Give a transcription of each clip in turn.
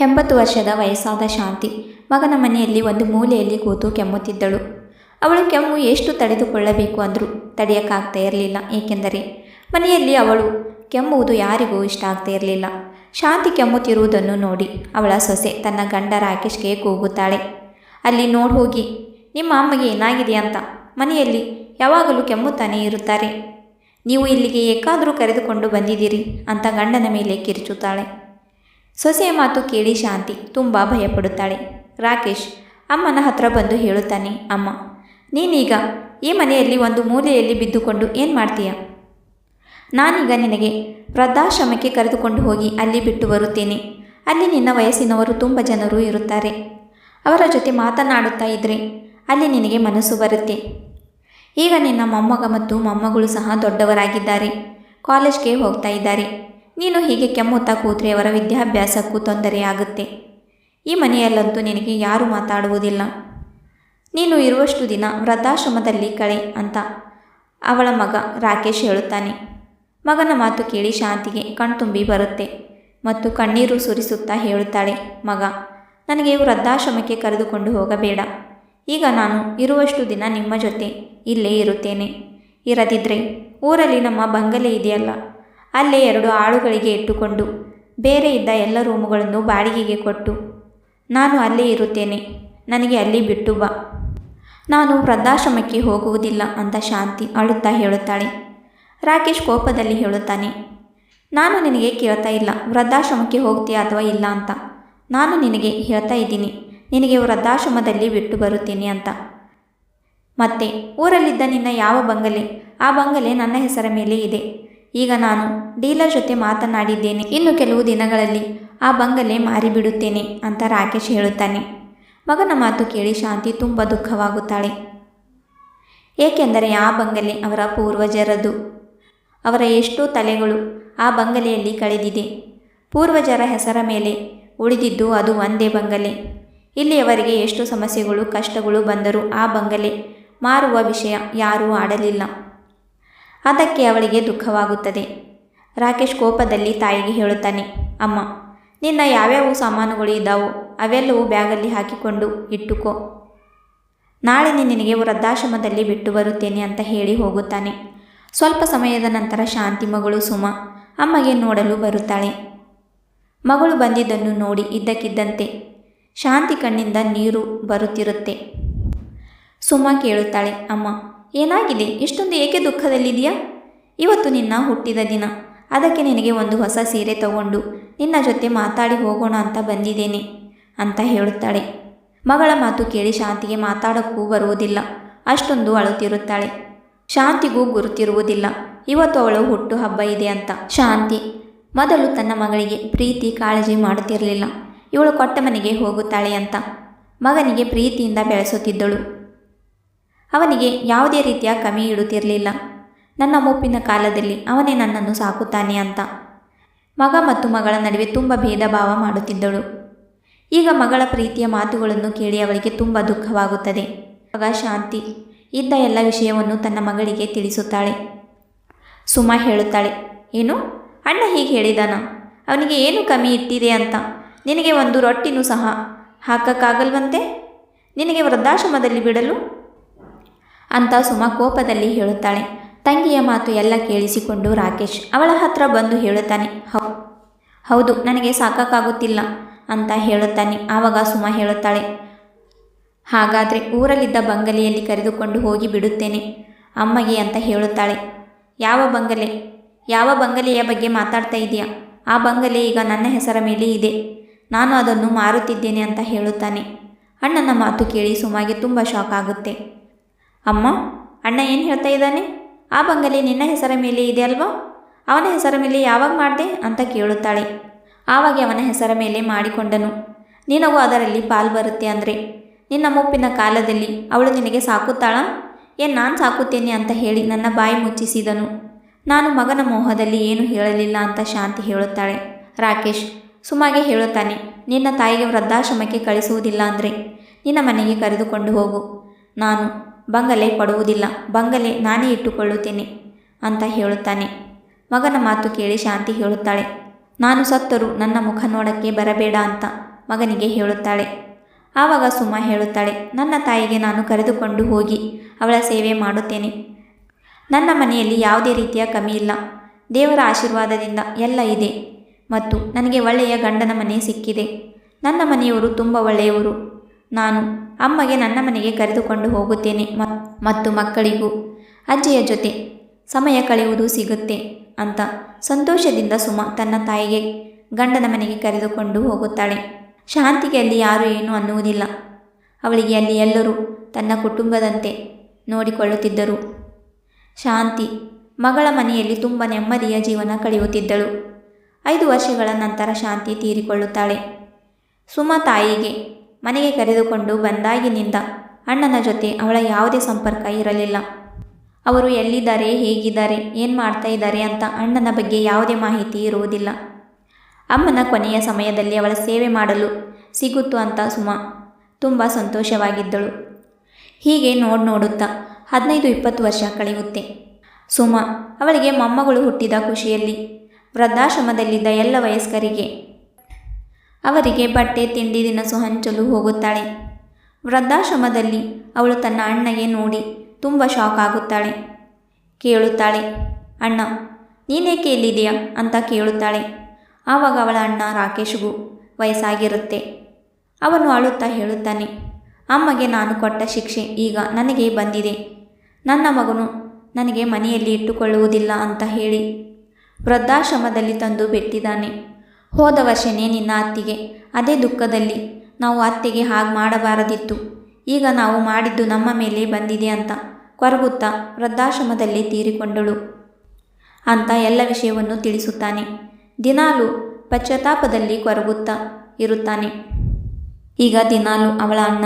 ಎಂಬತ್ತು ವರ್ಷದ ವಯಸ್ಸಾದ ಶಾಂತಿ. ಮಗನ ಮನೆಯಲ್ಲಿ ಒಂದು ಮೂಲೆಯಲ್ಲಿ ಕೂತು ಕೆಮ್ಮುತ್ತಿದ್ದಳು. ಅವಳು ಕೆಮ್ಮು ಎಷ್ಟು ತಡೆದುಕೊಳ್ಳಬೇಕು ಅಂದರೂ ತಡೆಯೋಕ್ಕಾಗ್ತಾ ಇರಲಿಲ್ಲ. ಏಕೆಂದರೆ ಮನೆಯಲ್ಲಿ ಅವಳು ಕೆಮ್ಮುವುದು ಯಾರಿಗೂ ಇಷ್ಟ ಆಗ್ತಾ ಇರಲಿಲ್ಲ. ಶಾಂತಿ ಕೆಮ್ಮುತ್ತಿರುವುದನ್ನು ನೋಡಿ ಅವಳ ಸೊಸೆ ತನ್ನ ಗಂಡ ರಾಕೇಶ್ಗೆ ಕೂಗುತ್ತಾಳೆ. ಅಲ್ಲಿ ನೋಡಿ ಹೋಗಿ, ನಿಮ್ಮ ಅಮ್ಮಗೆ ಏನಾಗಿದೆ ಅಂತ. ಮನೆಯಲ್ಲಿ ಯಾವಾಗಲೂ ಕೆಮ್ಮುತ್ತಾನೆ ಇರುತ್ತಾರೆ. ನೀವು ಇಲ್ಲಿಗೆ ಏಕಾದರೂ ಕರೆದುಕೊಂಡು ಬಂದಿದ್ದೀರಿ ಅಂತ ಗಂಡನ ಮೇಲೆ ಕಿರಿಚುತ್ತಾಳೆ. ಸೊಸೆಯ ಮಾತು ಕೇಳಿ ಶಾಂತಿ ತುಂಬ ಭಯಪಡುತ್ತಾಳೆ. ರಾಕೇಶ್, ಅಮ್ಮನ ಹತ್ರ ಬಂದು ಹೇಳುತ್ತಾನೆ, ಅಮ್ಮ, ನೀನೀಗ ಈ ಮನೆಯಲ್ಲಿ ಒಂದು ಮೂಲೆಯಲ್ಲಿ ಬಿದ್ದುಕೊಂಡು ಏನು ಮಾಡ್ತೀಯ? ನಾನೀಗ ನಿನಗೆ ವೃದ್ಧಾಶ್ರಮಕ್ಕೆ ಕರೆದುಕೊಂಡು ಹೋಗಿ ಅಲ್ಲಿ ಬಿಟ್ಟು ಬರುತ್ತೇನೆ. ಅಲ್ಲಿ ನಿನ್ನ ವಯಸ್ಸಿನವರು ತುಂಬ ಜನರು ಇರುತ್ತಾರೆ. ಅವರ ಜೊತೆ ಮಾತನಾಡುತ್ತಾ ಇದ್ದರೆ ಅಲ್ಲಿ ನಿನಗೆ ಮನಸ್ಸು ಬರುತ್ತೆ. ಈಗ ನಿನ್ನ ಮೊಮ್ಮಗ ಮತ್ತು ಮೊಮ್ಮಗಳು ಸಹ ದೊಡ್ಡವರಾಗಿದ್ದಾರೆ. ಕಾಲೇಜ್ಗೆ ಹೋಗ್ತಾ ಇದ್ದಾರೆ. ನೀನು ಹೀಗೆ ಕೆಮ್ಮುತ್ತಾ ಕೂತ್ರೆ ಅವರ ವಿದ್ಯಾಭ್ಯಾಸಕ್ಕೂ ತೊಂದರೆಯಾಗುತ್ತೆ. ಈ ಮನೆಯಲ್ಲಂತೂ ನಿನಗೆ ಯಾರೂ ಮಾತಾಡುವುದಿಲ್ಲ. ನೀನು ಇರುವಷ್ಟು ದಿನ ವೃದ್ಧಾಶ್ರಮದಲ್ಲಿ ಕಳೆ ಅಂತ ಅವಳ ಮಗ ರಾಕೇಶ್ ಹೇಳುತ್ತಾನೆ. ಮಗನ ಮಾತು ಕೇಳಿ ಶಾಂತಿಗೆ ಕಣ್ತುಂಬಿ ಬರುತ್ತೆ ಮತ್ತು ಕಣ್ಣೀರು ಸುರಿಸುತ್ತಾ ಹೇಳುತ್ತಾಳೆ, ಮಗ, ನನಗೆ ವೃದ್ಧಾಶ್ರಮಕ್ಕೆ ಕರೆದುಕೊಂಡು ಹೋಗಬೇಡ. ಈಗ ನಾನು ಇರುವಷ್ಟು ದಿನ ನಿಮ್ಮ ಜೊತೆ ಇಲ್ಲೇ ಇರುತ್ತೇನೆ. ಇರದಿದ್ದರೆ ಊರಲ್ಲಿ ನಮ್ಮ ಬಂಗಲೆ ಇದೆಯಲ್ಲ ಅಲ್ಲೇ ಎರಡು ಆಳುಗಳಿಗೆ ಇಟ್ಟುಕೊಂಡು ಬೇರೆ ಇದ್ದ ಎಲ್ಲ ರೂಮುಗಳನ್ನು ಬಾಡಿಗೆಗೆ ಕೊಟ್ಟು, ನಾನು ಅಲ್ಲೇ ಇರುತ್ತೇನೆ, ನನಗೆ ಅಲ್ಲಿ ಬಿಟ್ಟು ಬಾ. ನಾನು ವೃದ್ಧಾಶ್ರಮಕ್ಕೆ ಹೋಗುವುದಿಲ್ಲ ಅಂತ ಶಾಂತಿ ಅಳುತ್ತಾ ಹೇಳುತ್ತಾಳೆ. ರಾಕೇಶ್ ಕೋಪದಲ್ಲಿ ಹೇಳುತ್ತಾನೆ, ನಾನು ನಿನಗೆ ಕೇಳ್ತಾ ಇಲ್ಲ, ವೃದ್ಧಾಶ್ರಮಕ್ಕೆ ಹೋಗ್ತೀಯಾ ಅಥವಾ ಇಲ್ಲ ಅಂತ. ನಾನು ನಿನಗೆ ಹೇಳ್ತಾ ಇದ್ದೀನಿ, ನಿನಗೆ ವೃದ್ಧಾಶ್ರಮದಲ್ಲಿ ಬಿಟ್ಟು ಬರುತ್ತೇನೆ ಅಂತ. ಮತ್ತೆ ಊರಲ್ಲಿದ್ದ ನಿನ್ನ ಯಾವ ಬಂಗಲೆ? ಆ ಬಂಗಲೆ ನನ್ನ ಹೆಸರ ಮೇಲೆ ಇದೆ. ಈಗ ನಾನು ಡೀಲರ್ ಜೊತೆ ಮಾತನಾಡಿದ್ದೇನೆ. ಇನ್ನು ಕೆಲವು ದಿನಗಳಲ್ಲಿ ಆ ಬಂಗಲೆ ಮಾರಿಬಿಡುತ್ತೇನೆ ಅಂತ ರಾಕೇಶ್ ಹೇಳುತ್ತಾನೆ. ಮಗನ ಮಾತು ಕೇಳಿ ಶಾಂತಿ ತುಂಬ ದುಃಖವಾಗುತ್ತಾಳೆ. ಏಕೆಂದರೆ ಆ ಬಂಗಲೆ ಅವರ ಪೂರ್ವಜರದು. ಅವರ ಎಷ್ಟೋ ತಲೆಗಳು ಆ ಬಂಗಲೆಯಲ್ಲಿ ಕಳೆದಿದೆ. ಪೂರ್ವಜರ ಹೆಸರ ಮೇಲೆ ಉಳಿದಿದ್ದು ಅದು ಒಂದೇ ಬಂಗಲೆ. ಇಲ್ಲಿಯವರೆಗೆ ಎಷ್ಟು ಸಮಸ್ಯೆಗಳು, ಕಷ್ಟಗಳು ಬಂದರೂ ಆ ಬಂಗಲೆ ಮಾರುವ ವಿಷಯ ಯಾರೂ ಆಡಲಿಲ್ಲ. ಅದಕ್ಕೆ ಅವಳಿಗೆ ದುಃಖವಾಗುತ್ತದೆ. ರಾಕೇಶ್ ಕೋಪದಲ್ಲಿ ತಾಯಿಗೆ ಹೇಳುತ್ತಾನೆ, ಅಮ್ಮ, ನಿನ್ನ ಯಾವ್ಯಾವ ಸಾಮಾನುಗಳು ಇದ್ದಾವೋ ಅವೆಲ್ಲವೂ ಬ್ಯಾಗಲ್ಲಿ ಹಾಕಿಕೊಂಡು ಇಟ್ಟುಕೋ. ನಾಳೆ ನಿನಗೆ ವೃದ್ಧಾಶ್ರಮದಲ್ಲಿ ಬಿಟ್ಟು ಬರುತ್ತೇನೆ ಅಂತ ಹೇಳಿ ಹೋಗುತ್ತಾನೆ. ಸ್ವಲ್ಪ ಸಮಯದ ನಂತರ ಶಾಂತಿ ಮಗಳು ಸುಮ ಅಮ್ಮಗೆ ನೋಡಲು ಬರುತ್ತಾಳೆ. ಮಗಳು ಬಂದಿದ್ದನ್ನು ನೋಡಿ ಇದ್ದಕ್ಕಿದ್ದಂತೆ ಶಾಂತಿ ಕಣ್ಣಿಂದ ನೀರು ಬರುತ್ತಿರುತ್ತೆ. ಸುಮ ಕೇಳುತ್ತಾಳೆ, ಅಮ್ಮ ಏನಾಗಿದೆ? ಇಷ್ಟೊಂದು ಏಕೆ ದುಃಖದಲ್ಲಿದೆಯಾ ಇವತ್ತು ನಿನ್ನ ಹುಟ್ಟಿದ ದಿನ. ಅದಕ್ಕೆ ನಿನಗೆ ಒಂದು ಹೊಸ ಸೀರೆ ತಗೊಂಡು ನಿನ್ನ ಜೊತೆ ಮಾತಾಡಿ ಹೋಗೋಣ ಅಂತ ಬಂದಿದ್ದೇನೆ ಅಂತ ಹೇಳುತ್ತಾಳೆ. ಮಗಳ ಮಾತು ಕೇಳಿ ಶಾಂತಿಗೆ ಮಾತಾಡೋಕ್ಕೂ ಬರುವುದಿಲ್ಲ. ಅಷ್ಟೊಂದು ಅಳುತ್ತಿರುತ್ತಾಳೆ. ಶಾಂತಿಗೂ ಗುರುತಿರುವುದಿಲ್ಲ. ಇವತ್ತು ಅವಳು ಹುಟ್ಟು ಹಬ್ಬ ಇದೆ ಅಂತ. ಶಾಂತಿ, ಮೊದಲು ತನ್ನ ಮಗಳಿಗೆ ಪ್ರೀತಿ, ಕಾಳಜಿ ಮಾಡುತ್ತಿರಲಿಲ್ಲ. ಇವಳು ಕೊಟ್ಟ ಮನೆಗೆ ಹೋಗುತ್ತಾಳೆ ಅಂತ. ಮಗನಿಗೆ ಪ್ರೀತಿಯಿಂದ ಬೆಳೆಸುತ್ತಿದ್ದಳು. ಅವನಿಗೆ ಯಾವುದೇ ರೀತಿಯ ಕಮಿ ಇಡುತ್ತಿರಲಿಲ್ಲ. ನನ್ನ ಮುಪ್ಪಿನ ಕಾಲದಲ್ಲಿ ಅವನೇ ನನ್ನನ್ನು ಸಾಕುತ್ತಾನೆ ಅಂತ. ಮಗ ಮತ್ತು ಮಗಳ ನಡುವೆ ತುಂಬ ಭೇದ ಭಾವ ಮಾಡುತ್ತಿದ್ದಳು. ಈಗ ಮಗಳ ಪ್ರೀತಿಯ ಮಾತುಗಳನ್ನು ಕೇಳಿ ಅವಳಿಗೆ ತುಂಬ ದುಃಖವಾಗುತ್ತದೆ. ಮಗ ಶಾಂತಿ ಇದ್ದ ಎಲ್ಲ ವಿಷಯವನ್ನು ತನ್ನ ಮಗಳಿಗೆ ತಿಳಿಸುತ್ತಾಳೆ. ಸುಮಾ ಹೇಳುತ್ತಾಳೆ, ಏನು? ಅಣ್ಣ ಹೀಗೆ ಹೇಳಿದಾನ? ಅವನಿಗೆ ಏನು ಕಮ್ಮಿ ಇಟ್ಟಿದೆ ಅಂತ? ನಿನಗೆ ಒಂದು ರೊಟ್ಟಿನೂ ಸಹ ಹಾಕಕ್ಕಾಗಲ್ವಂತೆ? ನಿನಗೆ ವೃದ್ಧಾಶ್ರಮದಲ್ಲಿ ಬಿಡಲು ಅಂತ ಸುಮ ಕೋಪದಲ್ಲಿ ಹೇಳುತ್ತಾಳೆ. ತಂಗಿಯ ಮಾತು ಎಲ್ಲ ಕೇಳಿಸಿಕೊಂಡು ರಾಕೇಶ್ ಅವಳ ಹತ್ರ ಬಂದು ಹೇಳುತ್ತಾನೆ ಹೌದು, ನನಗೆ ಸಾಕಾಗುತ್ತಿಲ್ಲ ಅಂತ ಹೇಳುತ್ತಾನೆ. ಆವಾಗ ಸುಮ ಹೇಳುತ್ತಾಳೆ, ಹಾಗಾದರೆ ಊರಲ್ಲಿದ್ದ ಬಂಗಲೆಯಲ್ಲಿ ಕರೆದುಕೊಂಡು ಹೋಗಿ ಬಿಡುತ್ತೇನೆ ಅಮ್ಮಗೆ ಅಂತ ಹೇಳುತ್ತಾಳೆ. ಯಾವ ಬಂಗಲೆ, ಯಾವ ಬಂಗಲೆಯ ಬಗ್ಗೆ ಮಾತಾಡ್ತಾ ಇದೆಯಾ ಆ ಬಂಗಲೆ ಈಗ ನನ್ನ ಹೆಸರ ಮೇಲೆ ಇದೆ. ನಾನು ಅದನ್ನು ಮಾರುತ್ತಿದ್ದೇನೆ ಅಂತ ಹೇಳುತ್ತಾನೆ. ಅಣ್ಣನ ಮಾತು ಕೇಳಿ ಸುಮಾಗೆ ತುಂಬ ಶಾಕ್ ಆಗುತ್ತೆ. ಅಮ್ಮ, ಅಣ್ಣ ಏನು ಹೇಳ್ತಾ ಇದ್ದಾನೆ? ಆ ಬಂಗಲೆ ನಿನ್ನ ಹೆಸರ ಮೇಲೆ ಇದೆ ಅಲ್ವಾ? ಅವನ ಹೆಸರ ಮೇಲೆ ಯಾವಾಗ ಮಾಡಿದೆ ಅಂತ ಕೇಳುತ್ತಾಳೆ. ಆವಾಗ ಅವನ ಹೆಸರ ಮೇಲೆ ಮಾಡಿಕೊಂಡನು. ನಿನಗೂ ಅದರಲ್ಲಿ ಪಾಲು ಬರುತ್ತೆ ಅಂದರೆ. ನಿನ್ನ ಮುಪ್ಪಿನ ಕಾಲದಲ್ಲಿ ಅವಳು ನಿನಗೆ ಸಾಕುತ್ತಾಳ? ಏನು ನಾನು ಸಾಕುತ್ತೇನೆ ಅಂತ ಹೇಳಿ ನನ್ನ ಬಾಯಿ ಮುಚ್ಚಿಸಿದನು. ನಾನು ಮಗನ ಮೋಹದಲ್ಲಿ ಏನು ಹೇಳಲಿಲ್ಲ ಅಂತ ಶಾಂತಿ ಹೇಳುತ್ತಾಳೆ. ರಾಕೇಶ್, ಸುಮಾಗೆ ಹೇಳುತ್ತಾನೆ, ನಿನ್ನ ತಾಯಿಗೆ ವೃದ್ಧಾಶ್ರಮಕ್ಕೆ ಕಳಿಸುವುದಿಲ್ಲ ಅಂದರೆ. ನಿನ್ನ ಮನೆಗೆ ಕರೆದುಕೊಂಡು ಹೋಗು. ನಾನು ಬಂಗಲೆ ಕೊಡುವುದಿಲ್ಲ ಬಂಗಲೆ ನಾನೇ ಇಟ್ಟುಕೊಳ್ಳುತ್ತೇನೆ ಅಂತ ಹೇಳುತ್ತಾನೆ. ಮಗನ ಮಾತು ಕೇಳಿ ಶಾಂತಿ ಹೇಳುತ್ತಾಳೆ. ನಾನು ಸತ್ತರೂ ನನ್ನ ಮುಖ ನೋಡಕ್ಕೆ ಬರಬೇಡ ಅಂತ ಮಗನಿಗೆ ಹೇಳುತ್ತಾಳೆ. ಆವಾಗ ಸುಮ ಹೇಳುತ್ತಾಳೆ, ನನ್ನ ತಾಯಿಗೆ ನಾನು ಕರೆದುಕೊಂಡು ಹೋಗಿ ಅವಳ ಸೇವೆ ಮಾಡುತ್ತೇನೆ. ನನ್ನ ಮನೆಯಲ್ಲಿ ಯಾವುದೇ ರೀತಿಯ ಕಮ್ಮಿ ಇಲ್ಲ. ದೇವರ ಆಶೀರ್ವಾದದಿಂದ ಎಲ್ಲ ಇದೆ ಮತ್ತು ನನಗೆ ಒಳ್ಳೆಯ ಗಂಡನ ಮನೆ ಸಿಕ್ಕಿದೆ. ನನ್ನ ಮನೆಯವರು ತುಂಬ ಒಳ್ಳೆಯವರು. ನಾನು ಅಮ್ಮಗೆ ನನ್ನ ಮನೆಗೆ ಕರೆದುಕೊಂಡು ಹೋಗುತ್ತೇನೆ ಮತ್ತು ಮಕ್ಕಳಿಗೂ, ಅಜ್ಜಿಯ ಜೊತೆ ಸಮಯ ಕಳೆಯುವುದು ಸಿಗುತ್ತೆ ಅಂತ ಸಂತೋಷದಿಂದ ಸುಮ ತನ್ನ ತಾಯಿಗೆ ಗಂಡನ ಮನೆಗೆ ಕರೆದುಕೊಂಡು ಹೋಗುತ್ತಾಳೆ. ಶಾಂತಿಗೆ ಅಲ್ಲಿ ಯಾರು ಏನು ಅನ್ನುವುದಿಲ್ಲ. ಅವಳಿಗೆ ಅಲ್ಲಿ ಎಲ್ಲರೂ ತನ್ನ ಕುಟುಂಬದಂತೆ ನೋಡಿಕೊಳ್ಳುತ್ತಿದ್ದರು. ಶಾಂತಿ ಮಗಳ ಮನೆಯಲ್ಲಿ ತುಂಬ ನೆಮ್ಮದಿಯ ಜೀವನ ಕಳೆಯುತ್ತಿದ್ದಳು. ಐದು ವರ್ಷಗಳ ನಂತರ ಶಾಂತಿ ತೀರಿಕೊಳ್ಳುತ್ತಾಳೆ. ಸುಮ ತಾಯಿಗೆ ಮನೆಗೆ ಕರೆದುಕೊಂಡು ಬಂದಾಗಿನಿಂದ ಅಣ್ಣನ ಜೊತೆ ಅವಳ ಯಾವುದೇ ಸಂಪರ್ಕ ಇರಲಿಲ್ಲ. ಅವರು ಎಲ್ಲಿದ್ದಾರೆ, ಹೇಗಿದ್ದಾರೆ, ಏನು ಮಾಡ್ತಾ ಇದ್ದಾರೆ ಅಂತ ಅಣ್ಣನ ಬಗ್ಗೆ ಯಾವುದೇ ಮಾಹಿತಿ ಇರುವುದಿಲ್ಲ. ಅಮ್ಮನ ಕೊನೆಯ ಸಮಯದಲ್ಲಿ ಅವಳ ಸೇವೆ ಮಾಡಲು ಸಿಗುತ್ತು ಅಂತ ಸುಮ ತುಂಬ ಸಂತೋಷವಾಗಿದ್ದಳು. ಹೀಗೆ ನೋಡ್ ನೋಡುತ್ತಾ ಹದಿನೈದು ಇಪ್ಪತ್ತು ವರ್ಷ ಕಳೆಯುತ್ತೆ. ಸುಮ ಅವಳಿಗೆ ಮೊಮ್ಮಗಳು ಹುಟ್ಟಿದ ಖುಷಿಯಲ್ಲಿ, ವೃದ್ಧಾಶ್ರಮದಲ್ಲಿದ್ದ ಎಲ್ಲ ವಯಸ್ಕರಿಗೆ ಅವರಿಗೆ ಬಟ್ಟೆ, ತಿಂಡಿ, ದಿನಸು ಹಂಚಲು ಹೋಗುತ್ತಾಳೆ. ವೃದ್ಧಾಶ್ರಮದಲ್ಲಿ ಅವಳು ತನ್ನ ಅಣ್ಣಗೆ ನೋಡಿ ತುಂಬ ಶಾಕ್ ಆಗುತ್ತಾಳೆ. ಕೇಳುತ್ತಾಳೆ, ಅಣ್ಣ, ನೀನೇಕೆ ಇಲ್ಲಿದೆಯಾ ಅಂತ ಕೇಳುತ್ತಾಳೆ. ಆವಾಗ ಅವಳ ಅಣ್ಣ ರಾಕೇಶ್ಗೂ ವಯಸ್ಸಾಗಿರುತ್ತೆ. ಅವನು ಅಳುತ್ತಾ ಹೇಳುತ್ತಾನೆ, ಅಮ್ಮಗೆ ನಾನು ಕೊಟ್ಟ ಶಿಕ್ಷೆ ಈಗ ನನಗೆ ಬಂದಿದೆ. ನನ್ನ ಮಗನು ನನಗೆ ಮನೆಯಲ್ಲಿ ಇಟ್ಟುಕೊಳ್ಳುವುದಿಲ್ಲ ಅಂತ ಹೇಳಿ. ವೃದ್ಧಾಶ್ರಮದಲ್ಲಿ ತಂದು ಬಿಟ್ಟಿದ್ದಾನೆ. ಹೋದ ವರ್ಷನೇ ನಿನ್ನ ಅತ್ತಿಗೆ, ಅದೇ ದುಃಖದಲ್ಲಿ. ನಾವು ಅತ್ತೆಗೆ ಹಾಗೆ ಮಾಡಬಾರದಿತ್ತು. ಈಗ ನಾವು ಮಾಡಿದ್ದು ನಮ್ಮ ಮೇಲೆ ಬಂದಿದೆ ಅಂತ ಕೊರಗುತ್ತಾ ವೃದ್ಧಾಶ್ರಮದಲ್ಲಿ ತೀರಿಕೊಂಡಳು ಅಂತ ಎಲ್ಲ ವಿಷಯವನ್ನು ತಿಳಿಸುತ್ತಾನೆ. ದಿನಾಲು ಪಶ್ಚಾತ್ತಾಪದಲ್ಲಿ ಕೊರಗುತ್ತಾ ಇರುತ್ತಾನೆ. ಈಗ ದಿನಾಲು ಅವಳ ಅಣ್ಣ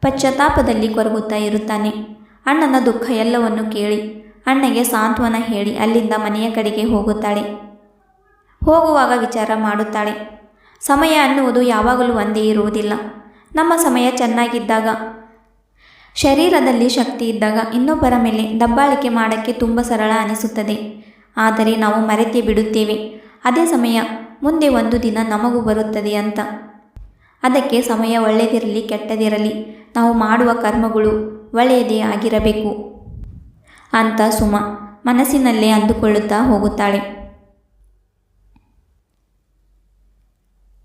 ಪಶ್ಚಾತ್ತಾಪದಲ್ಲಿ ಕೊರಗುತ್ತಾ ಇರುತ್ತಾನೆ. ಅಣ್ಣನ ದುಃಖ ಎಲ್ಲವನ್ನು ಕೇಳಿ, ಅಣ್ಣಗೆ ಸಾಂತ್ವನ ಹೇಳಿ ಅಲ್ಲಿಂದ ಮನೆಯ ಕಡೆಗೆ ಹೋಗುತ್ತಾಳೆ. ಹೋಗುವಾಗ ವಿಚಾರ ಮಾಡುತ್ತಾಳೆ. ಸಮಯ ಅನ್ನುವುದು ಯಾವಾಗಲೂ ಒಂದೇ ಇರುವುದಿಲ್ಲ. ನಮ್ಮ ಸಮಯ ಚೆನ್ನಾಗಿದ್ದಾಗ, ಶರೀರದಲ್ಲಿ ಶಕ್ತಿ ಇದ್ದಾಗ ಇನ್ನೊಬ್ಬರ ಮೇಲೆ ದಬ್ಬಾಳಿಕೆ ಮಾಡೋಕ್ಕೆ ತುಂಬ ಸರಳ ಅನಿಸುತ್ತದೆ. ಆದರೆ ನಾವು ಮರೆತೇ ಬಿಡುತ್ತೇವೆ. ಅದೇ ಸಮಯ ಮುಂದೆ ಒಂದು ದಿನ ನಮಗೂ ಬರುತ್ತದೆ ಅಂತ. ಅದಕ್ಕೆ ಸಮಯ ಒಳ್ಳೆಯದಿರಲಿ ಕೆಟ್ಟದಿರಲಿ, ನಾವು ಮಾಡುವ ಕರ್ಮಗಳು ಒಳ್ಳೆಯದೇ ಆಗಿರಬೇಕು. ಅಂತ ಸುಮ ಮನಸ್ಸಿನಲ್ಲೇ ಅಂದುಕೊಳ್ಳುತ್ತಾ ಹೋಗುತ್ತಾಳೆ.